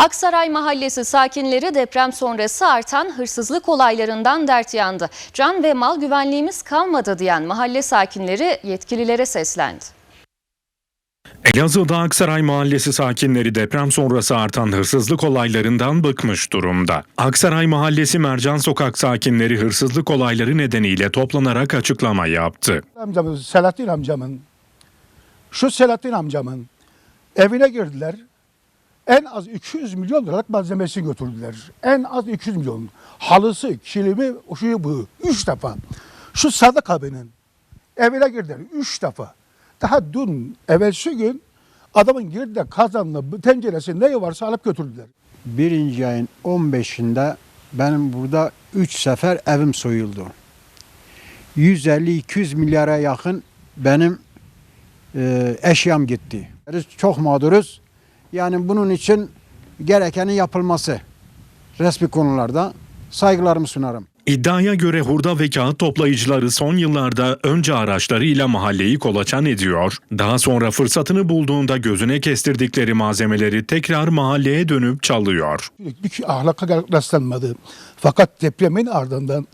Aksaray Mahallesi sakinleri deprem sonrası artan hırsızlık olaylarından dert yandı. Can ve mal güvenliğimiz kalmadı diyen mahalle sakinleri yetkililere seslendi. Elazığ'da Aksaray Mahallesi sakinleri deprem sonrası artan hırsızlık olaylarından bıkmış durumda. Aksaray Mahallesi Mercan Sokak sakinleri hırsızlık olayları nedeniyle toplanarak açıklama yaptı. amcamın, Selahattin amcamın, şu Selahattin amcamın evine girdiler. En az 200 milyon liralık malzemesi götürdüler. En az 200 milyon. Halısı, kilimi, şu bu. Üç defa. Şu Sadık abinin evine girdiler. Üç defa. Daha dün, evvelsi gün adamın girdi kazanlı, tenceresi neyi varsa alıp götürdüler. birinci ayın 15'inde benim burada 3 sefer evim soyuldu. 150-200 milyara yakın benim e, eşyam gitti. Biz Çok mağduruz. Yani bunun için gerekenin yapılması resmi konularda saygılarımı sunarım. İddiaya göre hurda ve kağıt toplayıcıları son yıllarda önce araçlarıyla mahalleyi kolaçan ediyor, daha sonra fırsatını bulduğunda gözüne kestirdikleri malzemeleri tekrar mahalleye dönüp çalıyor. bir ahlaka rastlanmadı. Fakat depremin ardından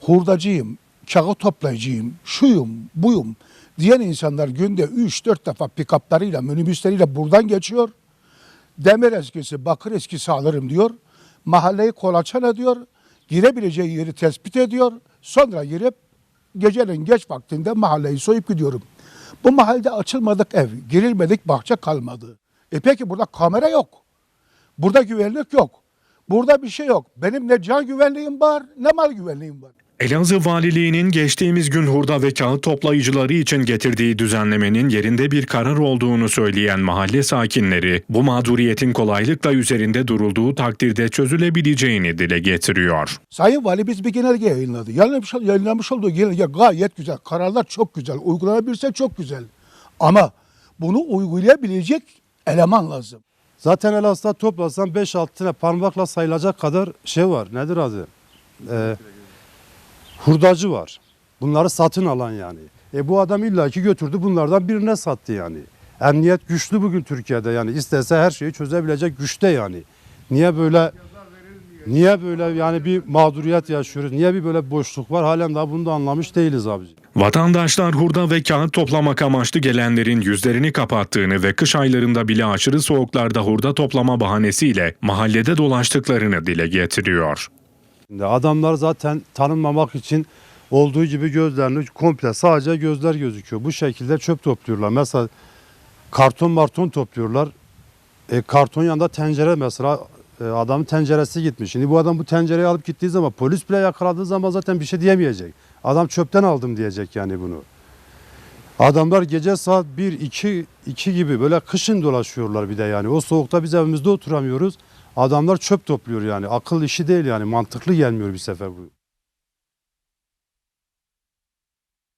hurdacıyım, kağıt toplayıcıyım, şuyum, buyum diyen insanlar günde 3-4 defa pikaplarıyla, minibüsleriyle buradan geçiyor. Demir eskisi, bakır eskisi alırım diyor. Mahalleyi kolaçan ediyor. Girebileceği yeri tespit ediyor. Sonra girip gecenin geç vaktinde mahalleyi soyup gidiyorum. Bu mahallede açılmadık ev, girilmedik bahçe kalmadı. E peki burada kamera yok. Burada güvenlik yok. Burada bir şey yok. Benim ne can güvenliğim var ne mal güvenliğim var. Elazığ Valiliği'nin geçtiğimiz gün hurda ve kağıt toplayıcıları için getirdiği düzenlemenin yerinde bir karar olduğunu söyleyen mahalle sakinleri, bu mağduriyetin kolaylıkla üzerinde durulduğu takdirde çözülebileceğini dile getiriyor. Sayın Vali biz bir genelge yayınladı. Yayınlamış, yayınlamış olduğu genelge gayet güzel. Kararlar çok güzel. Uygulanabilirse çok güzel. Ama bunu uygulayabilecek eleman lazım. Zaten Elazığ'da toplasan 5-6 tane parmakla sayılacak kadar şey var. Nedir adı? Ee, hurdacı var. Bunları satın alan yani. E bu adam illaki götürdü bunlardan birine sattı yani. Emniyet güçlü bugün Türkiye'de yani istese her şeyi çözebilecek güçte yani. Niye böyle niye böyle yani bir mağduriyet yaşıyoruz? Niye bir böyle boşluk var? Halen daha bunu da anlamış değiliz abici. Vatandaşlar hurda ve kağıt toplamak amaçlı gelenlerin yüzlerini kapattığını ve kış aylarında bile aşırı soğuklarda hurda toplama bahanesiyle mahallede dolaştıklarını dile getiriyor. Adamlar zaten tanınmamak için olduğu gibi gözlerini komple sadece gözler gözüküyor. Bu şekilde çöp topluyorlar. Mesela karton marton topluyorlar. E, karton yanında tencere mesela e, adamın tenceresi gitmiş. Şimdi bu adam bu tencereyi alıp gittiği zaman polis bile yakaladığı zaman zaten bir şey diyemeyecek. Adam çöpten aldım diyecek yani bunu. Adamlar gece saat 1 2 2 gibi böyle kışın dolaşıyorlar bir de yani. O soğukta biz evimizde oturamıyoruz. Adamlar çöp topluyor yani. Akıl işi değil yani. Mantıklı gelmiyor bir sefer bu.